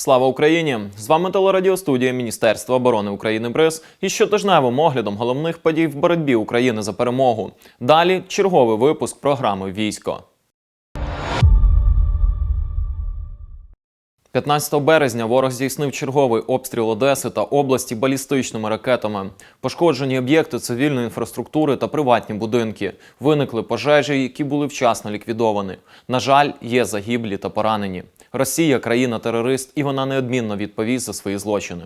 Слава Україні! З вами телерадіостудія Міністерства оборони України БРИЗ із щотижневим оглядом головних подій в боротьбі України за перемогу. Далі черговий випуск програми Військо. 15 березня ворог здійснив черговий обстріл Одеси та області балістичними ракетами. Пошкоджені об'єкти цивільної інфраструктури та приватні будинки. Виникли пожежі, які були вчасно ліквідовані. На жаль, є загиблі та поранені. Росія країна-терорист, і вона неодмінно відповість за свої злочини.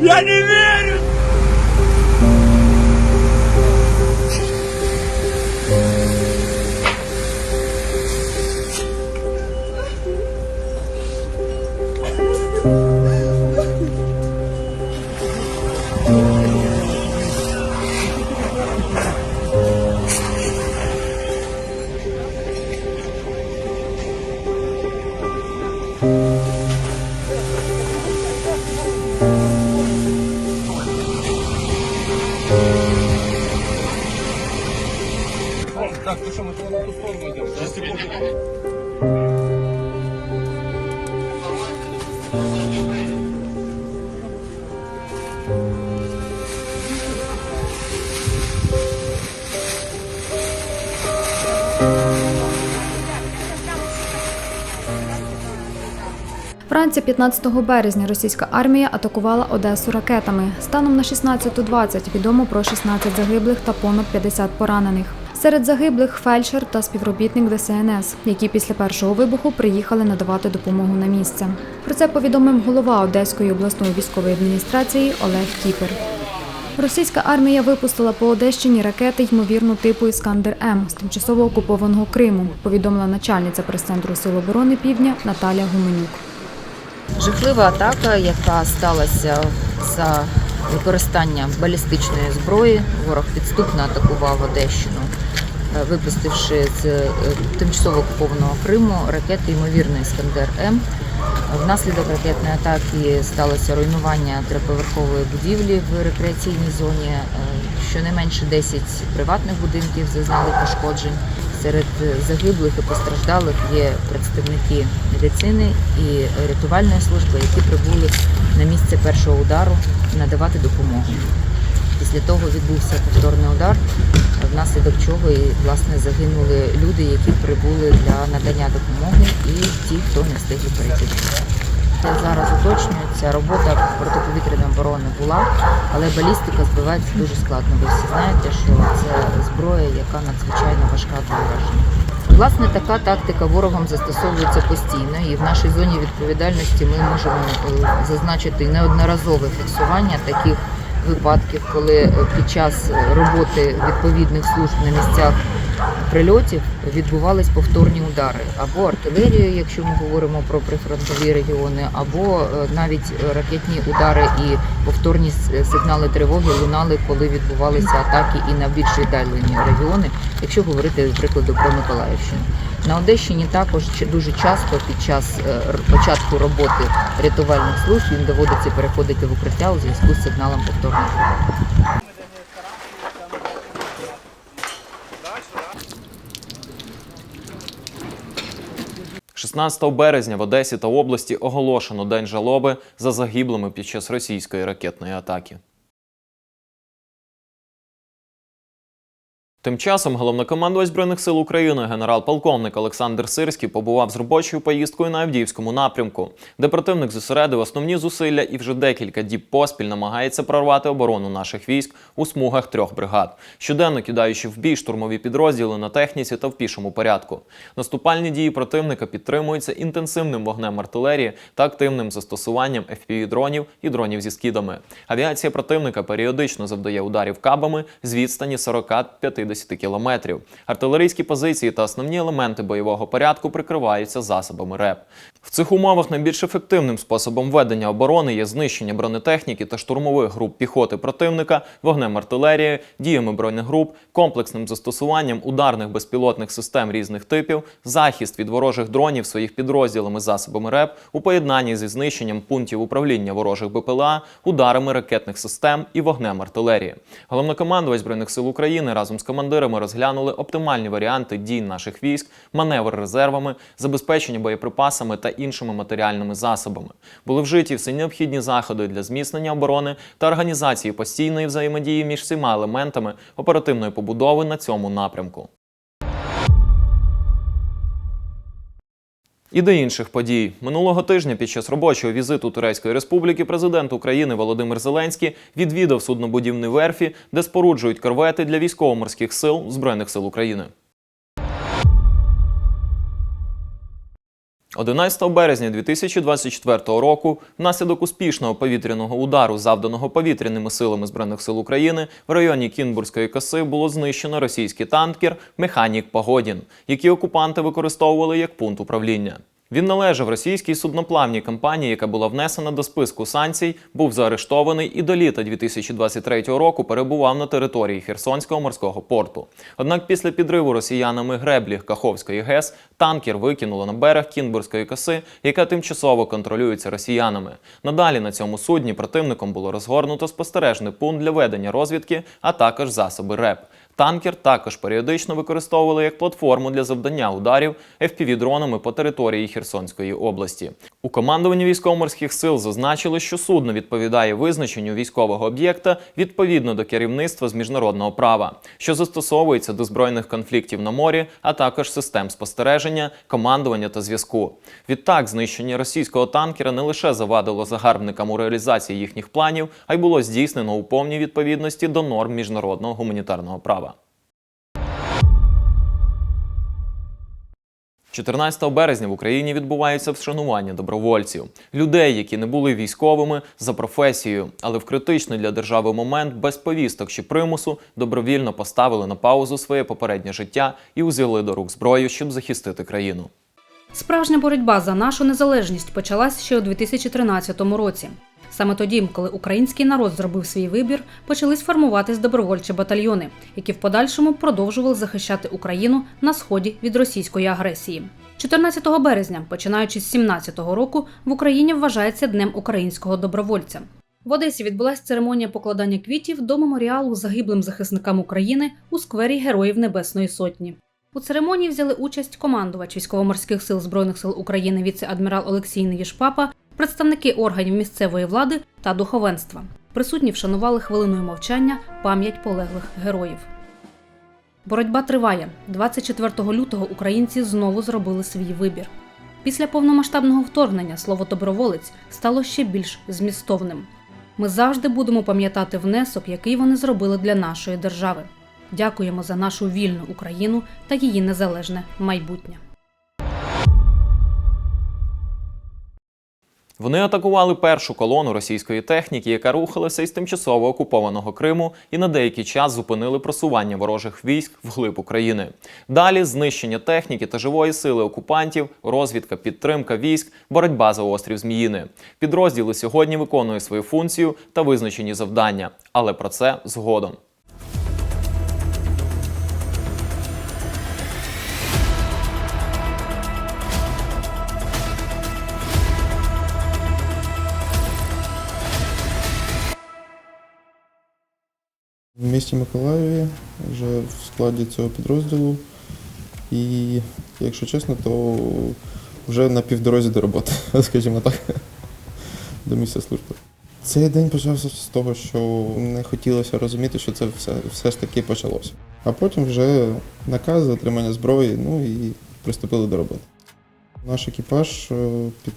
Я не верю, не верю! Вранці 15 березня російська армія атакувала Одесу ракетами. Станом на 16.20 відомо про 16 загиблих та понад 50 поранених. Серед загиблих фельдшер та співробітник ДСНС, які після першого вибуху приїхали надавати допомогу на місце. Про це повідомив голова Одеської обласної військової адміністрації Олег Кіпер. Російська армія випустила по Одещині ракети, ймовірно, типу Іскандер М з тимчасово окупованого Криму, повідомила начальниця прес-центру Сил оборони Півдня Наталя Гуменюк. Жахлива атака, яка сталася за використання балістичної зброї. Ворог підступно атакував Одещину, випустивши з е, тимчасово окупованого Криму ракети ймовірно Іскандер М. Внаслідок ракетної атаки сталося руйнування триповерхової будівлі в рекреаційній зоні. Е, Щонайменше 10 приватних будинків зазнали пошкоджень. Серед загиблих і постраждалих є представники медицини і рятувальної служби, які прибули на місце першого удару надавати допомогу. Після того відбувся повторний удар, внаслідок чого і власне загинули люди, які прибули для надання допомоги, і ті, хто не встигли перейти. Зараз уточнюється, робота протиповітряної оборони була, але балістика збивається дуже складно. Ви всі знаєте, що це зброя, яка надзвичайно важка для ураження. Власне, така тактика ворогом застосовується постійно, і в нашій зоні відповідальності ми можемо е, зазначити неодноразове фіксування таких випадків, коли е, під час роботи відповідних служб на місцях прильотів відбувались повторні удари або артилерією, якщо ми говоримо про прифронтові регіони, або е, навіть ракетні удари і повторні сигнали тривоги лунали, коли відбувалися атаки і на більш віддалені регіони, якщо говорити, до прикладу, про Миколаївщину. На Одещині також дуже часто під час е, початку роботи рятувальних служб їм доводиться переходити в укриття у зв'язку з сигналом повторної 16 березня в Одесі та області оголошено День жалоби за загиблими під час російської ракетної атаки. Тим часом головнокомандувач Збройних сил України генерал-полковник Олександр Сирський побував з робочою поїздкою на Авдіївському напрямку, де противник зосередив основні зусилля і вже декілька діб поспіль намагається прорвати оборону наших військ у смугах трьох бригад, щоденно кидаючи в бій штурмові підрозділи на техніці та в пішому порядку. Наступальні дії противника підтримуються інтенсивним вогнем артилерії та активним застосуванням FPV-дронів і дронів зі скидами. Авіація противника періодично завдає ударів кабами з відстані 40-50 кілометрів. Артилерійські позиції та основні елементи бойового порядку прикриваються засобами РЕП. В цих умовах найбільш ефективним способом ведення оборони є знищення бронетехніки та штурмових груп піхоти противника, вогнем артилерії, діями бронегруп, комплексним застосуванням ударних безпілотних систем різних типів, захист від ворожих дронів своїх підрозділами засобами РЕП у поєднанні зі знищенням пунктів управління ворожих БПЛА, ударами ракетних систем і вогнем артилерії. Головнокомандувач збройних сил України разом з командирами розглянули оптимальні варіанти дій наших військ, маневр резервами, забезпечення боєприпасами та іншими матеріальними засобами. Були вжиті всі необхідні заходи для зміцнення оборони та організації постійної взаємодії між всіма елементами оперативної побудови на цьому напрямку. І до інших подій минулого тижня під час робочого візиту Турецької Республіки президент України Володимир Зеленський відвідав суднобудівний верфі, де споруджують корвети для військово-морських сил Збройних сил України. 11 березня 2024 року, внаслідок успішного повітряного удару, завданого повітряними силами збройних сил України, в районі Кінбурзької коси було знищено російський танкер Механік Погодін, який окупанти використовували як пункт управління. Він належав російській судноплавній компанії, яка була внесена до списку санкцій, був заарештований і до літа 2023 року перебував на території Херсонського морського порту. Однак після підриву росіянами греблі Каховської ГЕС танкер викинуло на берег Кінбурзької коси, яка тимчасово контролюється росіянами. Надалі на цьому судні противником було розгорнуто спостережний пункт для ведення розвідки, а також засоби РЕП. Танкер також періодично використовували як платформу для завдання ударів FPV-дронами по території Херсонської області. У командуванні військово-морських сил зазначили, що судно відповідає визначенню військового об'єкта відповідно до керівництва з міжнародного права, що застосовується до збройних конфліктів на морі, а також систем спостереження, командування та зв'язку. Відтак, знищення російського танкера не лише завадило загарбникам у реалізації їхніх планів, а й було здійснено у повній відповідності до норм міжнародного гуманітарного права. 14 березня в Україні відбувається вшанування добровольців, людей, які не були військовими за професією, але в критичний для держави момент без повісток чи примусу добровільно поставили на паузу своє попереднє життя і узяли до рук зброю, щоб захистити країну. Справжня боротьба за нашу незалежність почалась ще у 2013 році. Саме тоді, коли український народ зробив свій вибір, почались формуватись добровольчі батальйони, які в подальшому продовжували захищати Україну на сході від російської агресії. 14 березня, починаючи з 17-го року, в Україні вважається Днем українського добровольця. В Одесі відбулася церемонія покладання квітів до меморіалу загиблим захисникам України у сквері Героїв Небесної Сотні. У церемонії взяли участь командувач військово-морських сил Збройних сил України віце-адмірал Олексій Невішпапа, представники органів місцевої влади та духовенства. Присутні вшанували хвилиною мовчання пам'ять полеглих героїв. Боротьба триває. 24 лютого українці знову зробили свій вибір. Після повномасштабного вторгнення слово доброволець стало ще більш змістовним. Ми завжди будемо пам'ятати внесок, який вони зробили для нашої держави. Дякуємо за нашу вільну Україну та її незалежне майбутнє. Вони атакували першу колону російської техніки, яка рухалася із тимчасово окупованого Криму, і на деякий час зупинили просування ворожих військ вглиб України. Далі знищення техніки та живої сили окупантів, розвідка, підтримка військ, боротьба за острів Зміїни. Підрозділи сьогодні виконують свою функцію та визначені завдання, але про це згодом. Місті Миколаєві вже в складі цього підрозділу. І, якщо чесно, то вже на півдорозі до роботи, скажімо так, до місця служби. Цей день почався з того, що не хотілося розуміти, що це все, все ж таки почалося. А потім вже накази, отримання зброї, ну і приступили до роботи. Наш екіпаж е, під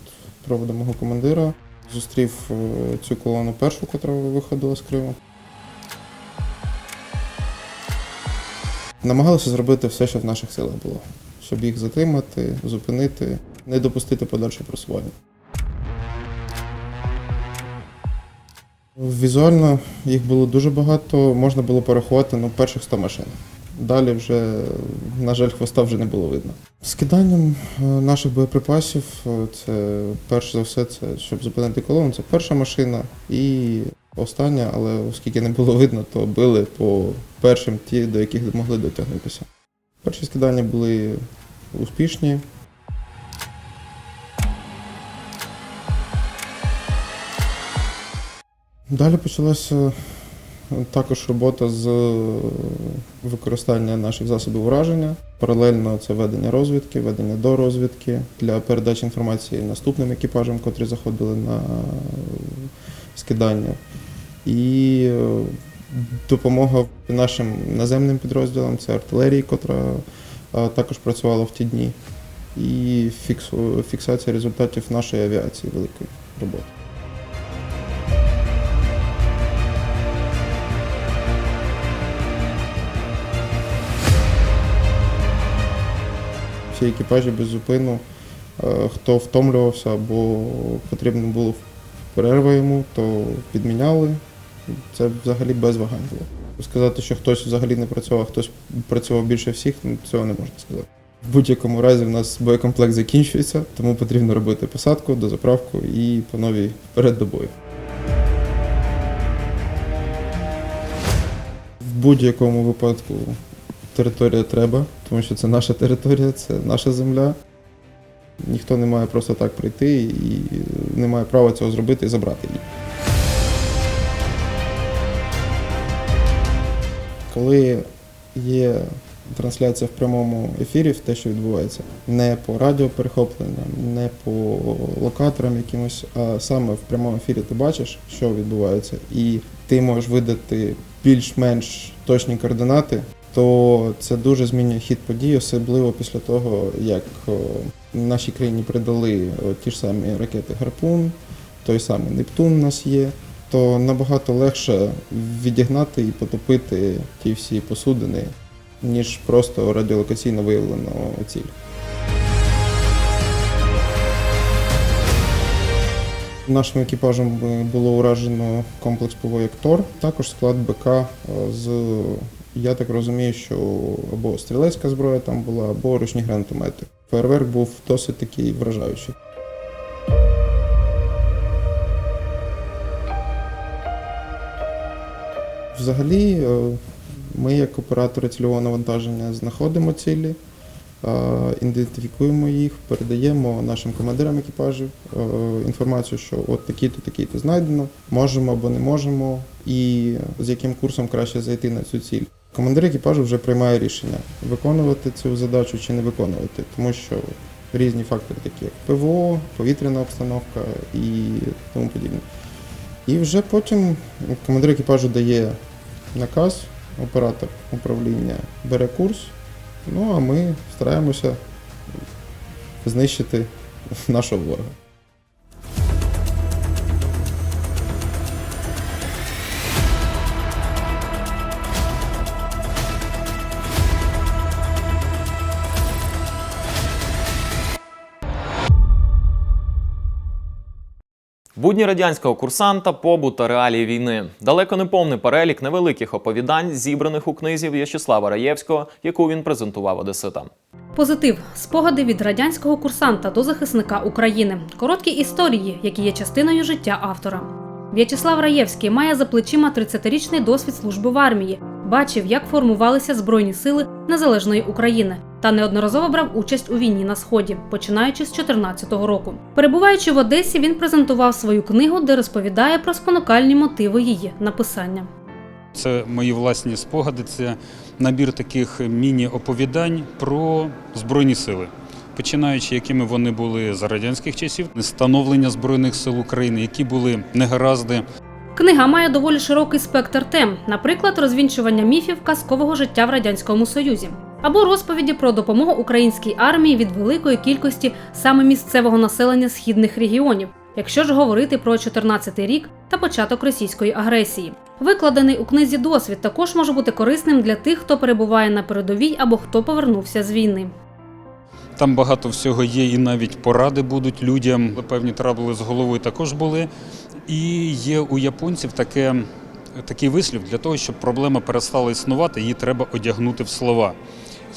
проводом мого командира зустрів е, цю колону першу, яка виходила з Криму. Намагалися зробити все, що в наших силах було, щоб їх затримати, зупинити, не допустити подальшого просування. Візуально їх було дуже багато, можна було порахувати ну, перших 100 машин. Далі вже, на жаль, хвоста вже не було видно. З киданням е, наших боєприпасів, е, це перш за все, це щоб зупинити колону, це перша машина і остання, але оскільки не було видно, то били по першим ті, до яких могли дотягнутися. Перші скидання були успішні. Далі почалася також робота з використання наших засобів ураження. Паралельно це ведення розвідки, ведення до розвідки для передачі інформації наступним екіпажам, котрі заходили на скидання. І е, допомога нашим наземним підрозділам, це артилерії, котра також працювала в ті дні, і фіксація результатів нашої авіації великої роботи. Всі екіпажі без зупину, хто втомлювався або потрібно було перерва йому, то підміняли. Це взагалі без вагань було. Сказати, що хтось взагалі не працював, а хтось працював більше всіх, ну, цього не можна сказати. В будь-якому разі в нас боєкомплект закінчується, тому потрібно робити посадку, дозаправку і по новій вперед до бою. В будь-якому випадку територія треба, тому що це наша територія, це наша земля. Ніхто не має просто так прийти і не має права цього зробити і забрати її. Коли є трансляція в прямому ефірі, в те, що відбувається, не по радіоперехопленням, не по локаторам якимось, а саме в прямому ефірі ти бачиш, що відбувається, і ти можеш видати більш-менш точні координати, то це дуже змінює хід подій, особливо після того, як нашій країні придали ті ж самі ракети Гарпун, той самий Нептун у нас є, то набагато легше відігнати і потопити ті всі посудини, ніж просто радіолокаційно виявлену ціль. Нашим екіпажем було уражено комплекс ПВО ТОР, також склад БК е, з, я так розумію, що або стрілецька зброя там була, або ручні гранатомети. Фейерверк був досить такий вражаючий. Взагалі, е, ми, як оператори цільового навантаження, знаходимо цілі, е, ідентифікуємо їх, передаємо нашим командирам екіпажів е, інформацію, що от такі-то, такі-то знайдено, можемо або не можемо, і з яким курсом краще зайти на цю ціль. Командир екіпажу вже приймає рішення, виконувати цю задачу чи не виконувати, тому що різні фактори, такі як ПВО, повітряна обстановка і тому подібне. І вже потім командир екіпажу дає наказ, оператор управління бере курс, ну а ми стараємося знищити нашого ворога. Будні радянського курсанта, побут та реалії війни. Далеко не повний перелік невеликих оповідань, зібраних у книзі В'ячеслава Раєвського, яку він презентував одеситам. Позитив спогади від радянського курсанта до захисника України. Короткі історії, які є частиною життя автора. В'ячеслав Раєвський має за плечима 30-річний досвід служби в армії, бачив, як формувалися збройні сили незалежної України та неодноразово брав участь у війні на сході, починаючи з 2014 року. Перебуваючи в Одесі, він презентував свою книгу, де розповідає про спонукальні мотиви її написання. Це мої власні спогади, це набір таких міні-оповідань про Збройні сили, починаючи, якими вони були за радянських часів, становлення Збройних сил України, які були негаразди, Книга має доволі широкий спектр тем, наприклад, розвінчування міфів казкового життя в радянському союзі, або розповіді про допомогу українській армії від великої кількості саме місцевого населення східних регіонів, якщо ж говорити про 14 рік та початок російської агресії. Викладений у книзі досвід також може бути корисним для тих, хто перебуває на передовій або хто повернувся з війни. Там багато всього є, і навіть поради будуть людям. Певні трабли з головою також були. І є у японців таке такий вислів для того, щоб проблема перестала існувати, її треба одягнути в слова.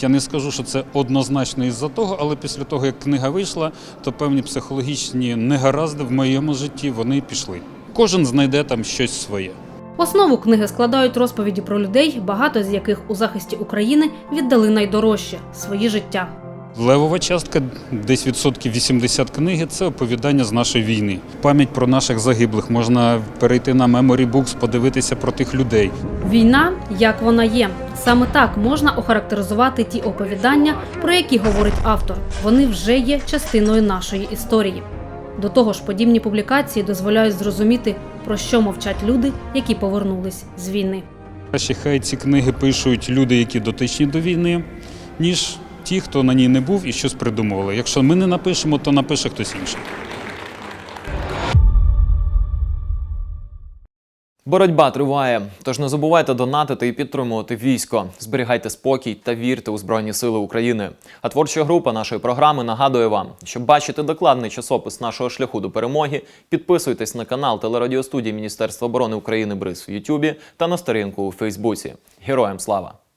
Я не скажу, що це однозначно із-за того, але після того, як книга вийшла, то певні психологічні негаразди в моєму житті вони пішли. Кожен знайде там щось своє. Основу книги складають розповіді про людей, багато з яких у захисті України віддали найдорожче свої життя. Левова частка, десь відсотків 80 книги це оповідання з нашої війни. Пам'ять про наших загиблих. Можна перейти на Memory Books, подивитися про тих людей. Війна, як вона є. Саме так можна охарактеризувати ті оповідання, про які говорить автор. Вони вже є частиною нашої історії. До того ж, подібні публікації дозволяють зрозуміти, про що мовчать люди, які повернулись з війни. Краще хай ці книги пишуть люди, які дотичні до війни, ніж ті, хто на ній не був і щось придумували. Якщо ми не напишемо, то напише хтось інший. Боротьба триває, тож не забувайте донатити і підтримувати військо. Зберігайте спокій та вірте у Збройні Сили України. А творча група нашої програми нагадує вам, щоб бачити докладний часопис нашого шляху до перемоги, підписуйтесь на канал телерадіостудії Міністерства оборони України Бриз в Ютубі та на сторінку у Фейсбуці. Героям слава!